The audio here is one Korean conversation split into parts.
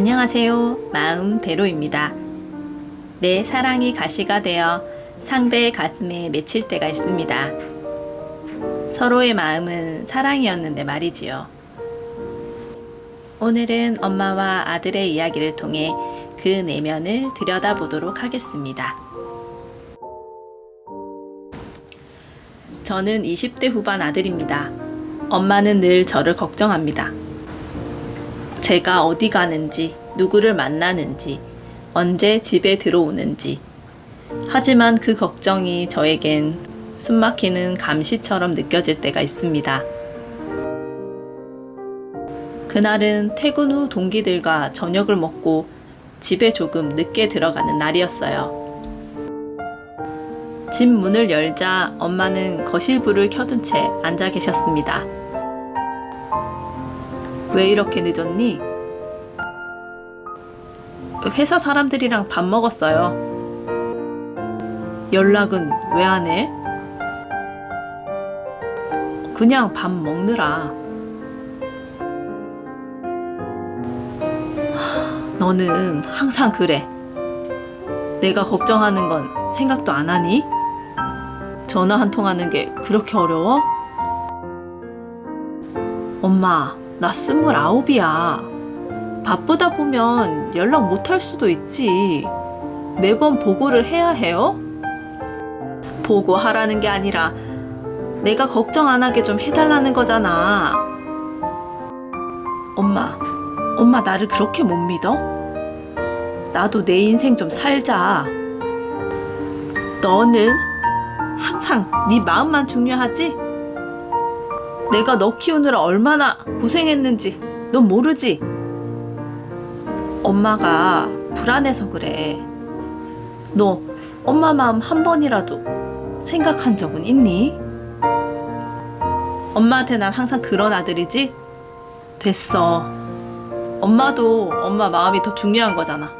안녕하세요. 마음대로입니다. 내 사랑이 가시가 되어 상대의 가슴에 맺힐 때가 있습니다. 서로의 마음은 사랑이었는데 말이지요. 오늘은 엄마와 아들의 이야기를 통해 그 내면을 들여다보도록 하겠습니다. 저는 20대 후반 아들입니다. 엄마는 늘 저를 걱정합니다. 제가 어디 가는지, 누구를 만나는지, 언제 집에 들어오는지. 하지만 그 걱정이 저에겐 숨막히는 감시처럼 느껴질 때가 있습니다. 그날은 퇴근 후 동기들과 저녁을 먹고 집에 조금 늦게 들어가는 날이었어요. 집 문을 열자 엄마는 거실 불을 켜둔 채 앉아 계셨습니다. 왜 이렇게 늦었니? 회사 사람들이랑 밥 먹었어요. 연락은 왜 안 해? 그냥 밥 먹느라. 하, 너는 항상 그래. 내가 걱정하는 건 생각도 안 하니? 전화 한 통 하는 게 그렇게 어려워? 엄마, 나 스물아홉이야. 바쁘다 보면 연락 못 할 수도 있지. 매번 보고를 해야 해요? 보고하라는 게 아니라 내가 걱정 안 하게 좀 해달라는 거잖아. 엄마, 엄마 나를 그렇게 못 믿어? 나도 내 인생 좀 살자. 너는 항상 네 마음만 중요하지? 내가 너 키우느라 얼마나 고생했는지 넌 모르지? 엄마가 불안해서 그래. 너 엄마 마음 한 번이라도 생각한 적은 있니? 엄마한테 난 항상 그런 아들이지? 됐어. 엄마도 엄마 마음이 더 중요한 거잖아.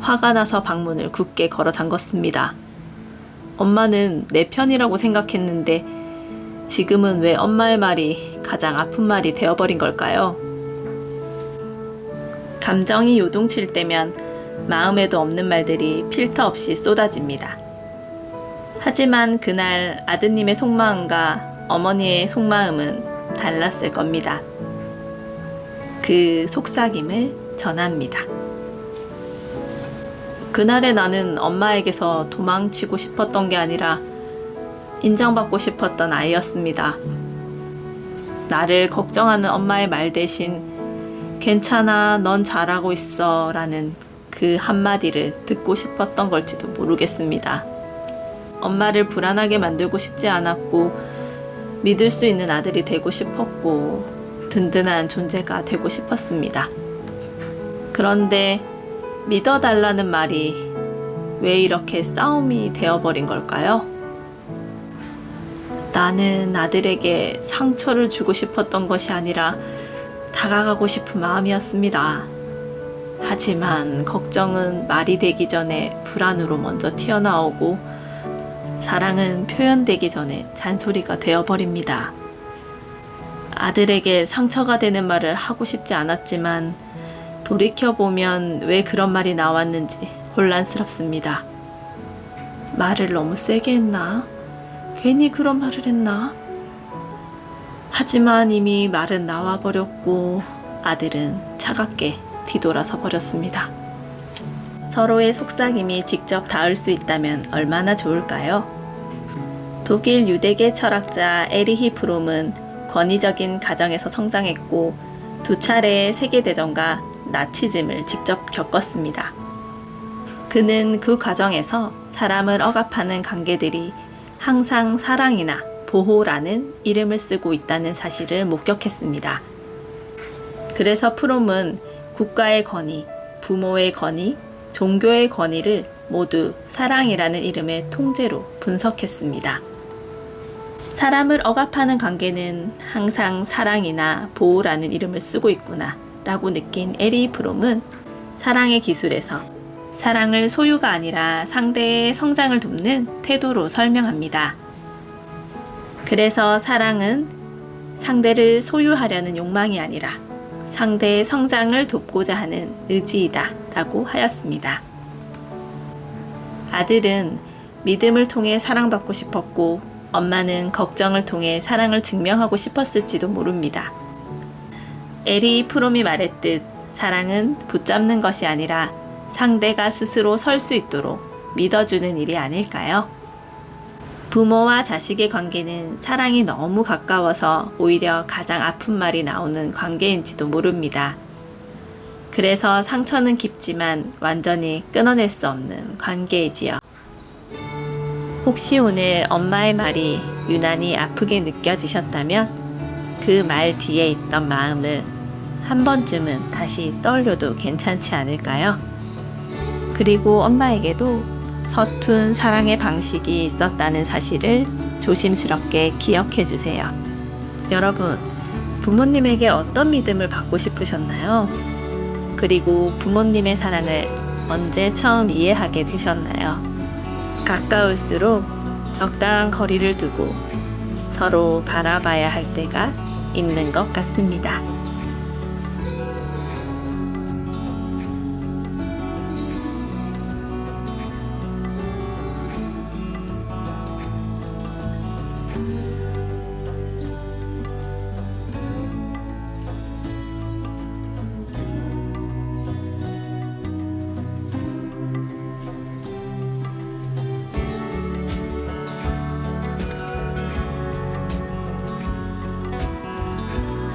화가 나서 방문을 굳게 걸어 잠궜습니다. 엄마는 내 편이라고 생각했는데 지금은 왜 엄마의 말이 가장 아픈 말이 되어버린 걸까요? 감정이 요동칠 때면 마음에도 없는 말들이 필터 없이 쏟아집니다. 하지만 그날 아드님의 속마음과 어머니의 속마음은 달랐을 겁니다. 그 속삭임을 전합니다. 그날의 나는 엄마에게서 도망치고 싶었던 게 아니라 인정받고 싶었던 아이였습니다. 나를 걱정하는 엄마의 말 대신 괜찮아, 넌 잘하고 있어 라는 그 한마디를 듣고 싶었던 걸지도 모르겠습니다. 엄마를 불안하게 만들고 싶지 않았고, 믿을 수 있는 아들이 되고 싶었고, 든든한 존재가 되고 싶었습니다. 그런데 믿어달라는 말이 왜 이렇게 싸움이 되어버린 걸까요? 나는 아들에게 상처를 주고 싶었던 것이 아니라 다가가고 싶은 마음이었습니다. 하지만 걱정은 말이 되기 전에 불안으로 먼저 튀어나오고 사랑은 표현되기 전에 잔소리가 되어버립니다. 아들에게 상처가 되는 말을 하고 싶지 않았지만 돌이켜보면 왜 그런 말이 나왔는지 혼란스럽습니다. 말을 너무 세게 했나? 괜히 그런 말을 했나? 하지만 이미 말은 나와 버렸고 아들은 차갑게 뒤돌아서 버렸습니다. 서로의 속삭임이 직접 닿을 수 있다면 얼마나 좋을까요? 독일 유대계 철학자 에리히 프롬은 권위적인 가정에서 성장했고 두 차례의 세계대전과 나치즘을 직접 겪었습니다. 그는 그 과정에서 사람을 억압하는 관계들이 항상 사랑이나 보호라는 이름을 쓰고 있다는 사실을 목격했습니다. 그래서 프롬은 국가의 권위, 부모의 권위, 종교의 권위를 모두 사랑이라는 이름의 통째로 분석했습니다. 사람을 억압하는 관계는 항상 사랑이나 보호라는 이름을 쓰고 있구나 라고 느낀 에리 프롬은 사랑의 기술에서 사랑을 소유가 아니라 상대의 성장을 돕는 태도로 설명합니다. 그래서 사랑은 상대를 소유하려는 욕망이 아니라 상대의 성장을 돕고자 하는 의지이다 라고 하였습니다. 아들은 믿음을 통해 사랑받고 싶었고 엄마는 걱정을 통해 사랑을 증명하고 싶었을지도 모릅니다. 에리 프롬이 말했듯 사랑은 붙잡는 것이 아니라 상대가 스스로 설 수 있도록 믿어주는 일이 아닐까요? 부모와 자식의 관계는 사랑이 너무 가까워서 오히려 가장 아픈 말이 나오는 관계인지도 모릅니다. 그래서 상처는 깊지만 완전히 끊어낼 수 없는 관계이지요. 혹시 오늘 엄마의 말이 유난히 아프게 느껴지셨다면 그 말 뒤에 있던 마음을 한 번쯤은 다시 떠올려도 괜찮지 않을까요? 그리고 엄마에게도 서툰 사랑의 방식이 있었다는 사실을 조심스럽게 기억해 주세요. 여러분, 부모님에게 어떤 믿음을 받고 싶으셨나요? 그리고 부모님의 사랑을 언제 처음 이해하게 되셨나요? 가까울수록 적당한 거리를 두고 서로 바라봐야 할 때가 있는 것 같습니다.